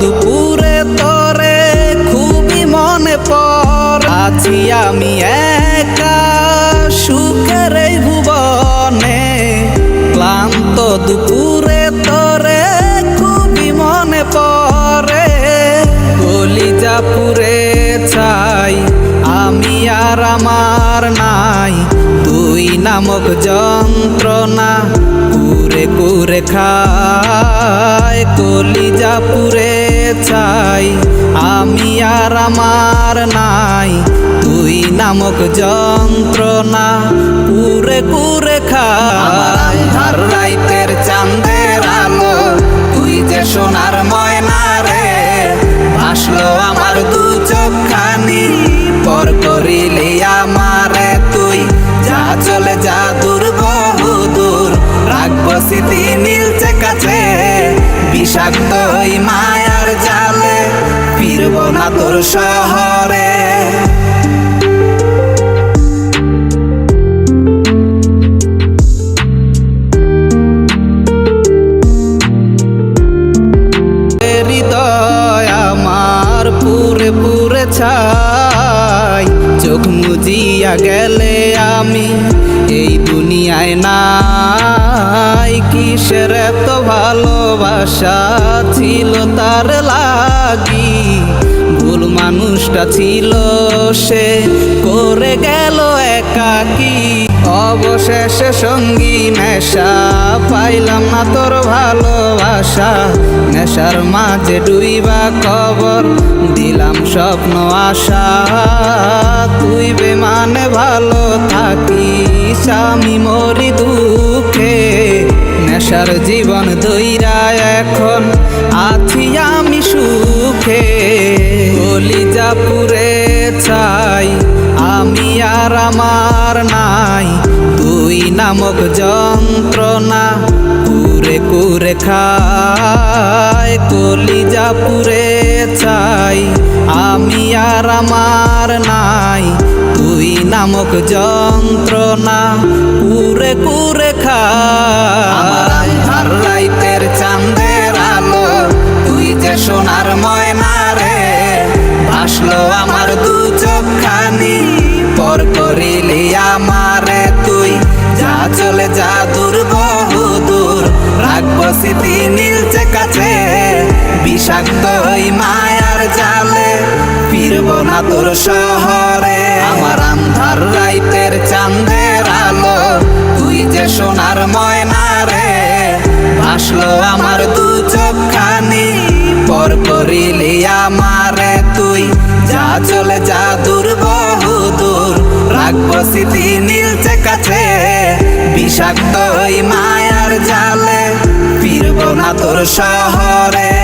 দুপুরে তরে খুবই মনে পর আছি আমি একা সুখের এই ভুবনে। ক্লান্ত দুপুরে তরে খুবই মনে পরে। কলিজা পুরে চাই আমি আর আমার নাই। তুই নামক যন্ত্রণা পুরে পুরে খায়, কলিজা পুরে চাই আমি আর আমার নাই তুই নামক যন্ত্রণা পুরে পুরে খায়। আর ওই মায়ার জালে, ফিরব না তোর শহরে। পুরে পুরে ছাই, চোখ মুজিয়া গেলে আমি এই দুনিয়ায় নাই। কিসের এত ভালোবাসা ছিল তার লাগি? ভুল মানুষটা ছিল সে, করে গেল একাকি। অবশেষে সঙ্গী নেশা পাইলাম না তোর ভালোবাসা। নেশার মাঝে ডুইবা কবর দিলাম স্বপ্ন, আশা। তুই বেমানে ভালো থাকিস, আমি মরি দুঃখে নেশার জীবন দইরা এখন আছি আমি সুখে। কলিজা পুরে ছাই, আমি আর আমার নাই। তুই নামক যন্ত্রণা কুরে কুরে খায়। কলিজা পুরে ছাই, আমি আর আমার নাই। তুই নামক যন্ত্রণা খায় আর রাইতের চাঁদের আলো, তুই যে সোনার ময়না রে, ভাসলো আমার দু চোখখানি, পর করিলি আমারে তুই। যা চলে যা দূর, বহু দূর, রাখব স্মৃতি নীলচে কাছে, বিষাক্ত জালে ফিরবো না তোর শহরে। আমার আন্ধার রাইতের চাঁদের আলো, তুই যে সোনার ময়না রে। ভাসলো আমার দু চোখখানি, পর করিলি আমারে তুই। যা চলে যা দূর, বহু দূর, রাখব স্মৃতি নীলচে কাছে। বিষাক্ত মায়ার জালে, ফিরবো না তোর শহরে।